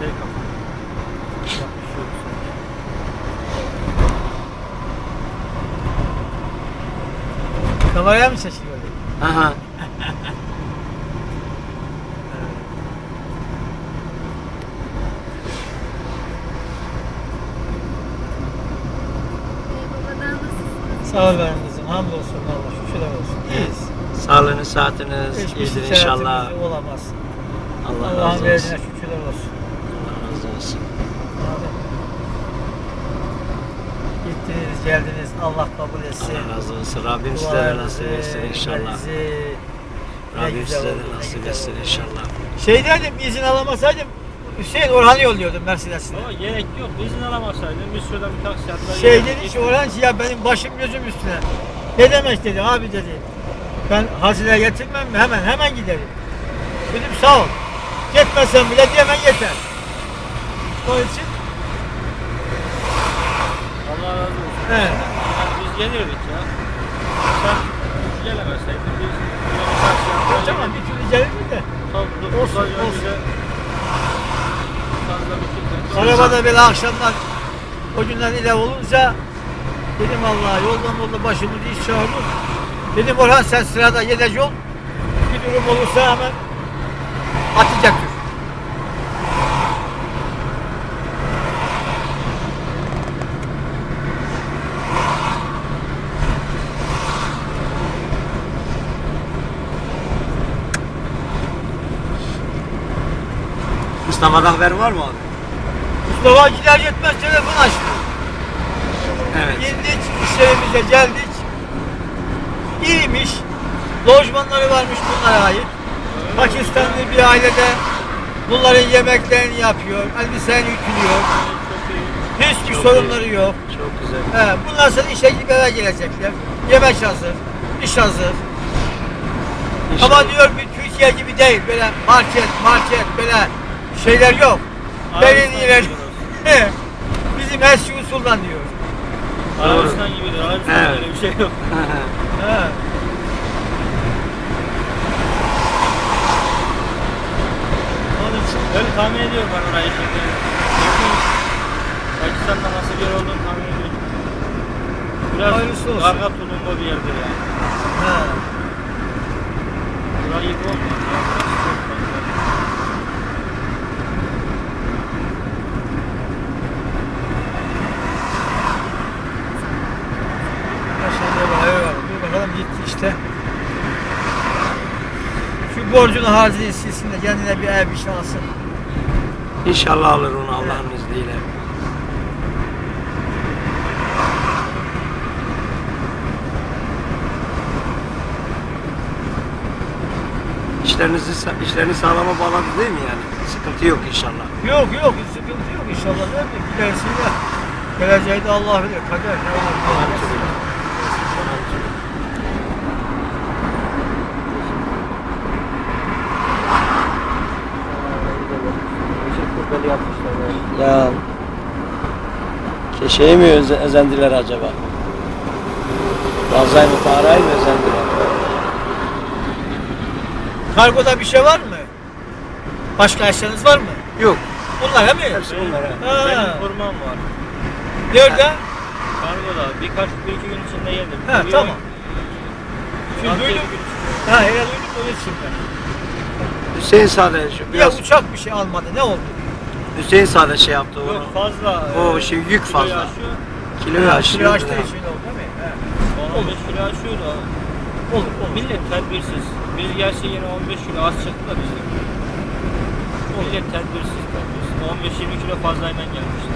Şey sanki. Kameraya mı çekiyor? Aha. Sağ ol benim kızım. Hamdolsun Allah. Şükürler olsun. İyiyiz. Sağlığınız, saatiniz iyidir inşallah. olamaz. Allah Allah'ın razı olsun. verdiğine şükürler olsun. Amin. Gittiniz, geldiniz. Allah kabul etsin. Allah razı olsun. Rabbim size de nasip etsin inşallah. ne Rabbim size de nasip etsin inşallah. Şey derdim, izin alamasaydım Hüseyin Orhan'ı yolluyordum Mercedes'ine. Baba gerek yok. İzin alamasaydın biz şuradan bir taksi atlar. Şey dedi ki Orhan ya benim başım gözüm üstüne. Ne demek dedi abi dedi. Ben hazine getirmem mi? Hemen hemen giderim. Dedim sağ ol. Gitmesem bile hemen yeter. Onun için Allah razı olsun. Yani biz gelirdik ya. Sen gelemeseydin biz şuradan bir türlü gelirdi de. Tabii, Olsun, olsun, şey Arabada böyle akşamlar o günler ile olunca dedim Allah yoldan yolda başımı iş çağırdım. Dedim Orhan sen sırada yedeci ol. Bir durum olursa hemen atacaktır. Mustafa'da haber var mı abi? Mustafa gider gitmez telefon açtı. Evet. İndik, işlerimize geldik. İyiymiş. Lojmanları varmış bunlara ait. Pakistanlı bir ailede bunların yemeklerini yapıyor, elbiselerini ütülüyor. Hiçbir Çok sorunları yok. Çok güzel. He, bundan sonra işe gidip eve gelecekler. Yemek hazır, iş hazır. İnşallah. Ama diyor bir Türkiye gibi değil. Böyle market, market böyle şeyler yok. Benim ileri. He, Bizim eski usuldan diyor. Arabistan gibidir. Arabistan'da Evet. öyle bir şey yok. He. Onun için Öyle tahmin ediyorum ben orayı şimdi. Pakistan'da nasıl bir yer olduğunu tahmin ediyorum. Biraz Hayırlısı olsun. karga tulumba bir yerdir yani. he. Burayı gibi olmaz ya. Burası çok fazla. Her şeyde var, evet var. Dur bakalım gitti işte. Şu borcunu harcını silsin de kendine bir ev bir şey alsın. İnşallah alır onu Allah'ın izniyle. İşlerinizi, işlerini sağlama bağladı değil mi yani? Sıkıntı yok inşallah. Yok yok sıkıntı yok inşallah. Ne bileyim gidersin ya. Geleceği de Allah bilir. Kader ne olur ne olmaz. Ya keşeyi mi öze- özendiler acaba? Fazlay mı parayı mı özendiler? Kargoda bir şey var mı? Başka eşyanız var mı? Yok. Bunlar he mi? Hepsi bunlar. he. Ha. Benim kurmam var. Nerede? Kargoda birkaç bir iki gün içinde geldim. Ha Bir tamam. Şimdi duydum. Ha hele duydum onun için ben. Hüseyin şu Ya uçak bir şey almadı ne oldu? Hüseyin Sade şey yaptı onu. Yok fazla. O e, şey yük kilo fazla. aşıyor. Kiloyu Kilo aşırı. açtığı için oldu değil mi? He. 15 kilo aşıyor da. Olur olur. Millet tedbirsiz. Biz gerçi yine 15 kilo az çıktı da bizim. Millet tedbirsiz tedbirsiz. 15-20 kilo fazlayla gelmişti.